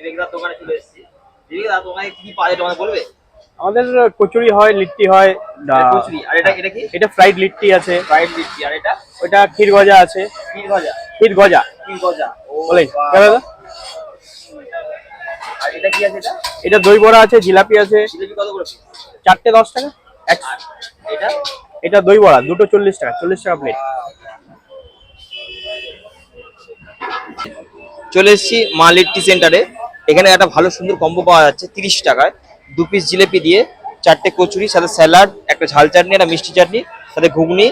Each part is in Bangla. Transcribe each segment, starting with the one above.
বিবেকদার দোকানে চলে এসেছি। বিবেকদার দোকানে কি কি পাওয়া যায় তোমাদের বলবে? আমাদের কচুরি হয় লিট্টি হয় কচুরি। আর এটা এটা কি? এটা ফ্রাইড লিট্টি আছে। ফ্রাইড লিচি আর এটা? ওটা ক্ষীর গজা আছে। ক্ষীর ভাজা ক্ষীর গজা। ক্ষীর গজা। ও বলেন দাদা? আর এটা কি আছে এটা? এটা দই বড়া আছে জিলাপি আছে। জিলেপি কত করে চারটে দশ টাকা? এক এটা? এটা দই বড়া দুটো চল্লিশ টাকা চল্লিশ টাকা প্লেট চলে এসেছি মা লিট্টি সেন্টারে এখানে একটা ভালো সুন্দর কম্বো পাওয়া যাচ্ছে, তিরিশ টাকায়। দু পিস জিলেপি দিয়ে চারটে কচুরি, সাথে স্যালাড, একটা ঝাল চাটনি, একটা মিষ্টি চাটনি, সাথে ঘুগনি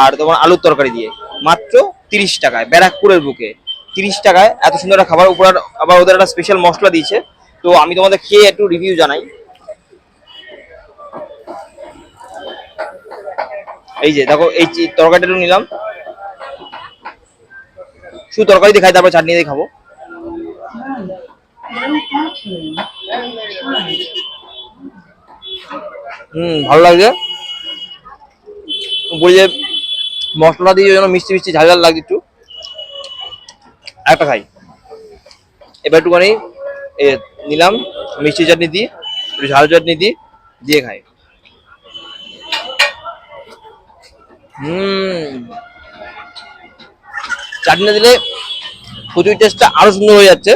আর তোমার আলুর তরকারি দিয়ে। মাত্র তিরিশ টাকায়, ব্যারাকপুরের বুকে। তিরিশ টাকায়, এত সুন্দর একটা খাবার উপর আবার ওদের একটা স্পেশাল মশলা দিয়েছে। তো আমি তোমাদের খেয়ে একটু রিভিউ জানাই। এই যে, দেখো, এই তরকারিটা নিলাম। শুধু তরকারি দিয়ে খাই তারপর চাটনি দিয়ে খাব। ভালো লাগছে। বলি যে মশলা দিয়ে যেন মিষ্টি মিষ্টি ঝাল ঝাল লাগছে একটু। একটা খাই। এবার একটুখানি নিলাম, মিষ্টি চাটনি দিই, একটু ঝাল চাটনি দিই, দিয়ে খাই। হুম। চাটনি দিলে কচুরি টেস্টটা আরও সুন্দর হয়ে যাচ্ছে।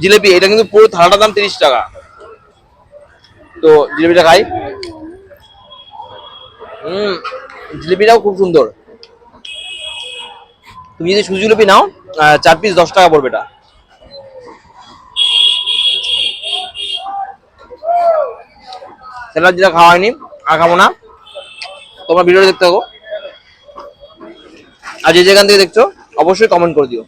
জিলেপি, এটা কিন্তু পুরো থালাটার দাম তিরিশ টাকা। তো জিলেপিটা খাই। হুম, জিলেপিটাও খুব সুন্দর। তুমি যদি সুজি জিলেপি নাও চার পিস দশ টাকা পড়বে এটা। যেটা খাওয়া হয়নি, আর খাব না। তোমরা ভিডিওটা দেখতে থাকো। আর যে যেখান থেকে দেখছ, অবশ্যই কমেন্ট করে দিও।